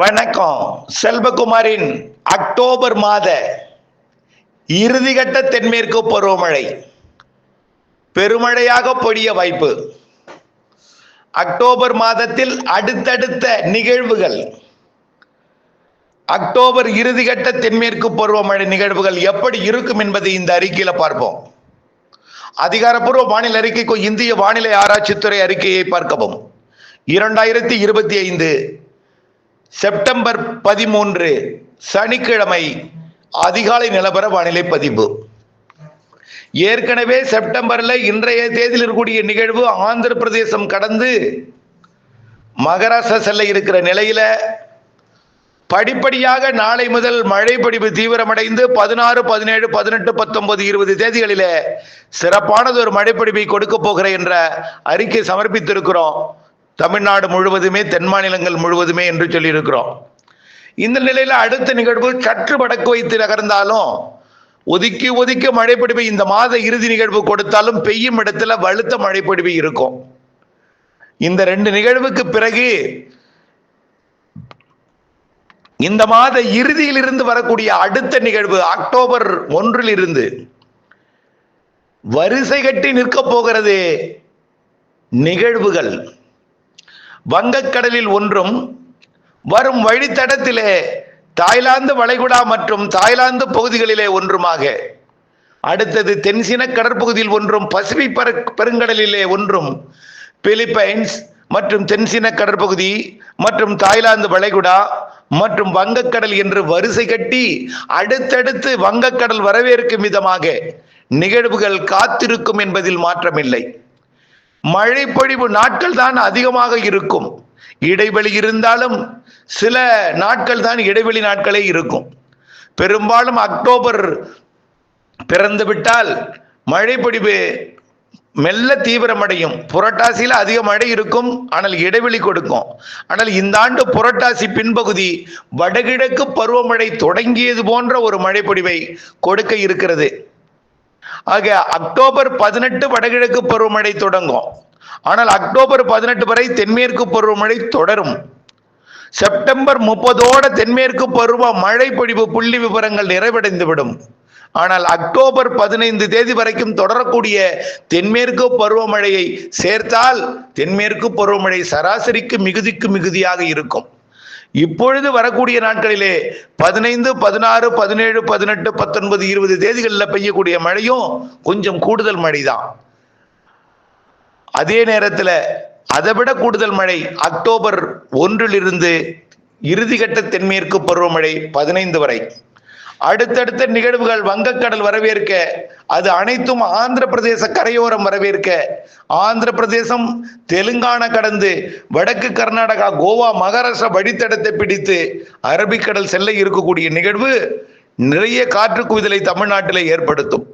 வணக்கம். செல்வகுமாரின் அக்டோபர் மாத இறுதிகட்ட தென்மேற்கு பருவமழை. பெருமழையாக பொழிய வாய்ப்பு. அக்டோபர் மாதத்தில் அடுத்தடுத்த நிகழ்வுகள். அக்டோபர் இறுதிகட்ட தென்மேற்கு பருவமழை நிகழ்வுகள் எப்படி இருக்கும் என்பதை இந்த அறிக்கையில் பார்ப்போம். அதிகாரப்பூர்வ வானிலை அறிக்கைக்கும் இந்திய வானிலை ஆராய்ச்சித்துறை அறிக்கையை பார்க்கவும். இரண்டாயிரத்தி இருபத்தி ஐந்து செப்டம்பர் பதிமூன்று சனிக்கிழமை அதிகாலை நிலவர வானிலை பதிவு. ஏற்கனவே செப்டம்பர்ல இன்றைய தேதியில் இருக்கக்கூடிய நிகழ்வு ஆந்திர பிரதேசம் கடந்து மகாராஷ்டிரா செல்ல இருக்கிற நிலையில படிப்படியாக நாளை முதல் மழை பொழிவு தீவிரமடைந்து பதினாறு பதினேழு பதினெட்டு பத்தொன்பது இருபது தேதிகளிலே சிறப்பானது ஒரு மழைப்பொழிவை கொடுக்க போகிற என்ற அறிக்கை சமர்ப்பித்திருக்கிறோம். தமிழ்நாடு முழுவதுமே தென் மாநிலங்கள் முழுவதுமே என்று சொல்லியிருக்கிறோம். இந்த நிலையில அடுத்த நிகழ்வு சற்று வடக்கு வைத்து நகர்ந்தாலும் ஒதுக்கி ஒதுக்கி மழைப்பொழிவு இந்த மாத இறுதி நிகழ்வு கொடுத்தாலும் பெய்யும் இடத்துல வலுத்த மழைப்பொழிவு இருக்கும். இந்த ரெண்டு நிகழ்வுக்கு பிறகு இந்த மாத இறுதியில் இருந்து வரக்கூடிய அடுத்த நிகழ்வு அக்டோபர் ஒன்றில் இருந்து வரிசை கட்டி நிற்க போகிறது நிகழ்வுகள். வங்கக்கடலில் ஒன்றும் வரும் வழித்தடத்திலே தாய்லாந்து வளைகுடா மற்றும் தாய்லாந்து பகுதிகளிலே ஒன்றுமாக. அடுத்தது தென்சீன கடற்பகுதியில் ஒன்றும் பசிபிக் பெரு- பெருங்கடலிலே ஒன்றும் பிலிப்பைன்ஸ் மற்றும் தென்சீன கடற்பகுதி மற்றும் தாய்லாந்து வளைகுடா மற்றும் வங்கக்கடல் என்று வரிசை கட்டி அடுத்தடுத்து வங்கக்கடல் வரவேற்கும் விதமாக நிகழ்வுகள் காத்திருக்கும் என்பதில் மாற்றமில்லை. மழைப்பொழிவு நாட்கள் தான் அதிகமாக இருக்கும். இடைவெளி இருந்தாலும் சில நாட்கள் தான் இடைவெளி நாட்களே இருக்கும். பெரும்பாலும் அக்டோபர் பிறந்து விட்டால் மழைப்பொழிவு மெல்ல தீவிரமடையும். புரட்டாசியில் அதிக மழை இருக்கும் ஆனால் இடைவெளி கொடுக்கும். ஆனால் இந்த ஆண்டு புரட்டாசி பின்பகுதி வடகிழக்கு பருவமழை தொடங்கியது போன்ற ஒரு மழைப்பொழிவை கொடுக்க இருக்கிறது. ஆக அக்டோபர் பதினெட்டு வடகிழக்கு பருவமழை தொடங்கும். ஆனால் அக்டோபர் பதினெட்டு வரை தென்மேற்கு பருவமழை தொடரும். செப்டம்பர் முப்பதோட தென்மேற்கு பருவ மழை பொழிவு புள்ளி விவரங்கள் நிறைவடைந்துவிடும். ஆனால் அக்டோபர் பதினைந்து தேதி வரைக்கும் தொடரக்கூடிய தென்மேற்கு பருவமழையை சேர்த்தால் தென்மேற்கு பருவமழை சராசரிக்கு மிகுதிக்கு மிகுதியாக இருக்கும். இப்பொழுது வரக்கூடிய நாட்களிலே பதினைந்து பதினாறு பதினேழு பதினெட்டு பத்தொன்பது இருபது தேதிகளில் பெய்யக்கூடிய மழையும் கொஞ்சம் கூடுதல் மழைதான். அதே நேரத்தில் அதை விட கூடுதல் மழை அக்டோபர் ஒன்றிலிருந்து இறுதிக்கட்ட தென்மேற்கு பருவமழை பதினைந்து வரை. அடுத்தடுத்த நிகழ்வுகள் வங்கக்கடல் வரவேற்க அது அனைத்தும் ஆந்திர பிரதேச கரையோரம் வரவேற்க. ஆந்திர பிரதேசம் தெலுங்கானா கடந்து வடக்கு கர்நாடகா கோவா மகாராஷ்டிரா வழித்தடத்தை பிடித்து அரபிக்கடல் செல்ல இருக்கக்கூடிய நிகழ்வு நிறைய காற்று குவிதலை தமிழ்நாட்டில் ஏற்படுத்தும்.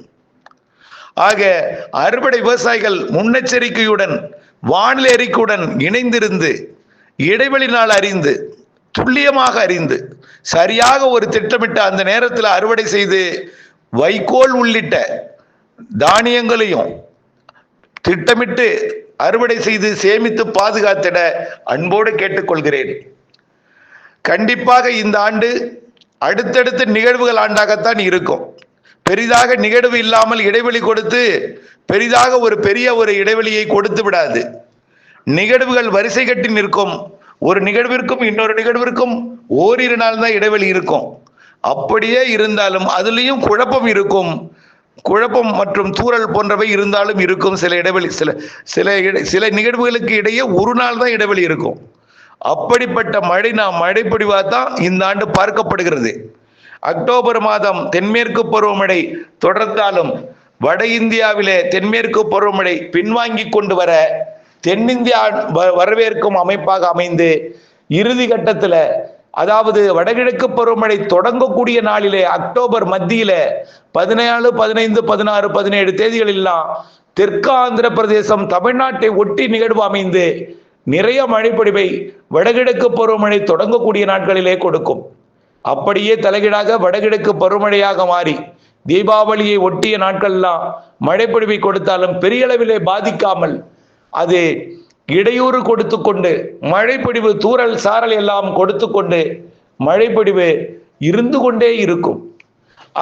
ஆக அறுவடை விவசாயிகள் முன்னெச்சரிக்கையுடன் வானிலை அறிக்கையுடன் இணைந்திருந்து இடைவெளி நாள் அறிந்து துல்லியமாக அறிந்து சரியாக ஒரு திட்டமிட்ட அந்த நேரத்தில் அறுவடை செய்து வைக்கோல் உள்ளிட்ட தானியங்களையும் திட்டமிட்டு அறுவடை செய்து சேமித்து பாதுகாத்திட அன்போடு கேட்டுக்கொள்கிறேன். கண்டிப்பாக இந்த ஆண்டு அடுத்தடுத்த நிகழ்வுகள் ஆண்டாகத்தான் இருக்கும். பெரிதாக நிகழ்வு இல்லாமல் இடைவெளி கொடுத்து பெரிதாக ஒரு பெரிய ஒரு இடைவெளியை கொடுத்து விடாது. நிகழ்வுகள் வரிசை கட்டி நிற்கும். ஒரு நிகழ்விற்கும் இன்னொரு நிகழ்விற்கும் ஓரிரு நாள் தான் இடைவெளி இருக்கும். அப்படியே இருந்தாலும் அதுலேயும் குழப்பம் இருக்கும். குழப்பம் மற்றும் தூறல் போன்றவை இருந்தாலும் இருக்கும். சில இடைவெளி சில சில இடை- சில நிகழ்வுகளுக்கு இடையே ஒரு நாள் தான் இடைவெளி இருக்கும். அப்படிப்பட்ட மழை நாம் மழை பொழிவாக தான் இந்த ஆண்டு பார்க்கப்படுகிறது. அக்டோபர் மாதம் தென்மேற்கு பருவமழை தொடர்ந்தாலும் வட இந்தியாவிலே தென்மேற்கு பருவமழை பின்வாங்கி கொண்டு வர தென்னிந்தியா வ- வரவேற்கும் அமைப்பாக அமைந்து இறுதி கட்டத்துல அதாவது வடகிழக்கு பருவமழை தொடங்கக்கூடிய நாளிலே அக்டோபர் மத்தியில பதினேழு பதினைந்து பதினாறு பதினேழு தேதிகளெல்லாம் தெற்கு ஆந்திர பிரதேசம் தமிழ்நாட்டை ஒட்டி நிகழ்வு அமைந்து நிறைய மழைப்பொழிவை வடகிழக்கு பருவமழை தொடங்கக்கூடிய நாட்களிலே கொடுக்கும். அப்படியே தலைகீழாக வடகிழக்கு பருவமழையாக மாறி தீபாவளியை ஒட்டிய நாட்கள்லாம் மழைப்பொழிவை கொடுத்தாலும் பெரிய அளவிலே பாதிக்காமல் அது இடையூறு கொடுத்து கொண்டு மழைப்பொடிவு தூறல் சாரல் எல்லாம் கொடுத்து கொண்டு மழைப்பொடிவு இருந்து கொண்டே இருக்கும்.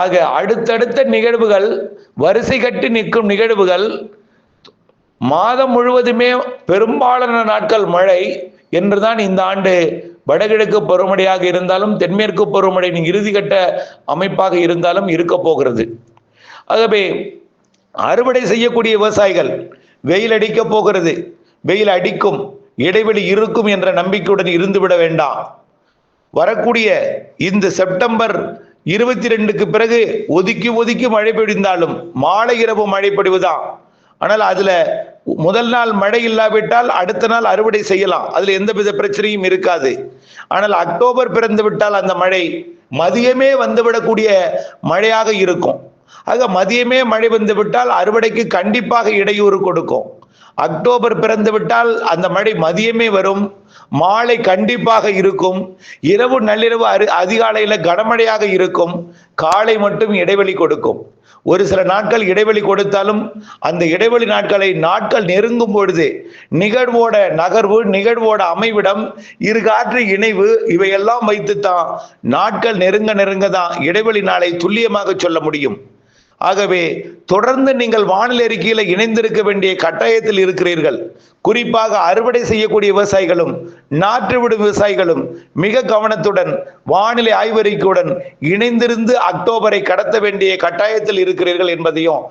ஆக அடுத்தடுத்த நிகழ்வுகள் வரிசை கட்டி நிற்கும் நிகழ்வுகள் மாதம் முழுவதுமே பெரும்பாலான நாட்கள் மழை என்றுதான் இந்த ஆண்டு வடகிழக்கு பருவமழையாக இருந்தாலும் தென்மேற்கு பருவமழையின் இறுதிக்கட்ட அமைப்பாக இருந்தாலும் இருக்க போகிறது. ஆகவே அறுவடை செய்யக்கூடிய விவசாயிகள் வெயில் அடிக்க போகிறது. வெயில் அடிக்கும். இடைவெளி இருக்கும் என்ற நம்பிக்கையுடன் இருந்துவிட வேண்டாம். வரக்கூடிய இந்த செப்டம்பர் இருபத்தி ரெண்டுக்கு பிறகு ஒதுக்கி ஒதுக்கி மழை பெய்ந்தாலும் மாலை இரவு மழை பொழிவுதான். ஆனால் அதுல முதல் நாள் மழை இல்லாவிட்டால் அடுத்த நாள் அறுவடை செய்யலாம். அதுல எந்தவித பிரச்சனையும் இருக்காது. ஆனால் அக்டோபர் பிறந்து விட்டால் அந்த மழை மதியமே வந்துவிடக்கூடிய மழையாக இருக்கும். ஆக மதியமே மழை வந்து விட்டால் அறுவடைக்கு கண்டிப்பாக இடையூறு கொடுக்கும். அக்டோபர் பிறந்து விட்டால் அந்த மழை மதியமே வரும். மாலை கண்டிப்பாக இருக்கும். இரவு நள்ளிரவு அரு அதிகாலையில கனமழையாக இருக்கும். காலை மட்டும் இடைவெளி கொடுக்கும். ஒரு சில நாட்கள் இடைவெளி கொடுத்தாலும் அந்த இடைவெளி நாட்களை நாட்கள் நெருங்கும் பொழுது நிகழ்வோட நகர்வு நிகழ்வோட அமைவிடம் இரு காற்று இணைவு இவையெல்லாம் வைத்துத்தான் நாட்கள் நெருங்க நெருங்க தான் இடைவெளி நாளை துல்லியமாக சொல்ல முடியும். ஆகவே தொடர்ந்து நீங்கள் வானிலை அறிக்கையில இணைந்திருக்க வேண்டிய கட்டாயத்தில் இருக்கிறீர்கள். குறிப்பாக அறுவடை செய்யக்கூடிய விவசாயிகளும் நாற்றுவிடும் விவசாயிகளும் மிக கவனத்துடன் வானிலை ஆய்வறிக்கையுடன் இணைந்திருந்து அக்டோபரை கடத்த வேண்டிய கட்டாயத்தில் இருக்கிறீர்கள் என்பதையும்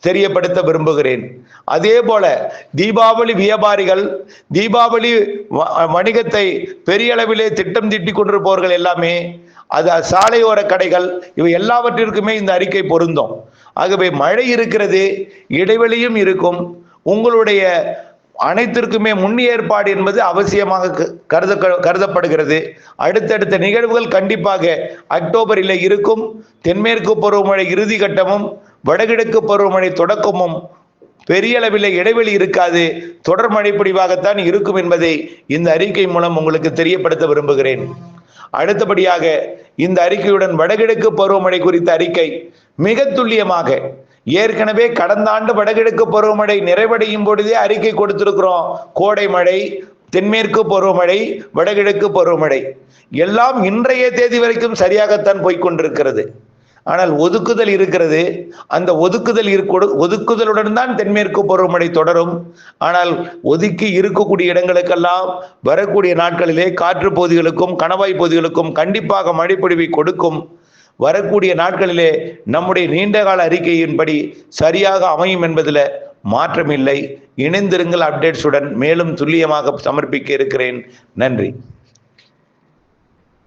தெரியப்படுத்த விரும்புகிறேன். அதே போல தீபாவளி வியாபாரிகள் தீபாவளி வ- வணிகத்தை பெரிய அளவிலே திட்டம் தீட்டிக் கொண்டிருப்பவர்கள் எல்லாமே அது சாலையோர கடைகள் இவை எல்லாவற்றிற்குமே இந்த அறிக்கை பொருந்தும். ஆகவே மழை இருக்கிறது இடைவெளியும் இருக்கும். உங்களுடைய அனைத்திற்குமே முன் ஏற்பாடு என்பது அவசியமாக க- கருத கருதப்படுகிறது. அடுத்தடுத்த நிகழ்வுகள் கண்டிப்பாக அக்டோபரில் இருக்கும். தென்மேற்கு பருவமழை இறுதி கட்டமும் வடகிழக்கு பருவமழை தொடக்கமும். பெரிய அளவில் இடைவெளி இருக்காது. தொடர் மழை இருக்கும் என்பதை இந்த அறிக்கை மூலம் உங்களுக்கு தெரியப்படுத்த விரும்புகிறேன். அடுத்தபடியாக இந்த அறிக்கையுடன் வடகிழக்கு பருவமழை குறித்த அறிக்கை மிக துல்லியமாக ஏற்கனவே கடந்த ஆண்டு வடகிழக்கு பருவமழை நிறைவடையும் பொழுதே அறிக்கை கொடுத்திருக்கிறோம். கோடை மழை தென்மேற்கு பருவமழை வடகிழக்கு பருவமழை. எல்லாம் இன்றைய தேதி வரைக்கும் சரியாகத்தான் போய்க்கொண்டிருக்கிறது ஆனால் ஒதுக்குதல் இருக்கிறது. அந்த ஒதுக்குதல் இருக்கொடு ஒதுக்குதலுடன் தான் தென்மேற்கு பருவமழை தொடரும். ஆனால் ஒதுக்கி இருக்கக்கூடிய இடங்களுக்கெல்லாம் வரக்கூடிய நாட்களிலே காற்று பகுதிகளுக்கும் கணவாய் பகுதிகளுக்கும் கண்டிப்பாக மழைப்பொழிவை கொடுக்கும். வரக்கூடிய நாட்களிலே நம்முடைய நீண்டகால அறிக்கையின்படி சரியாக அமையும் என்பதில் மாற்றமில்லை. இணைந்திருங்கள் அப்டேட்ஸுடன். மேலும் துல்லியமாக சமர்ப்பிக்க இருக்கிறேன். நன்றி.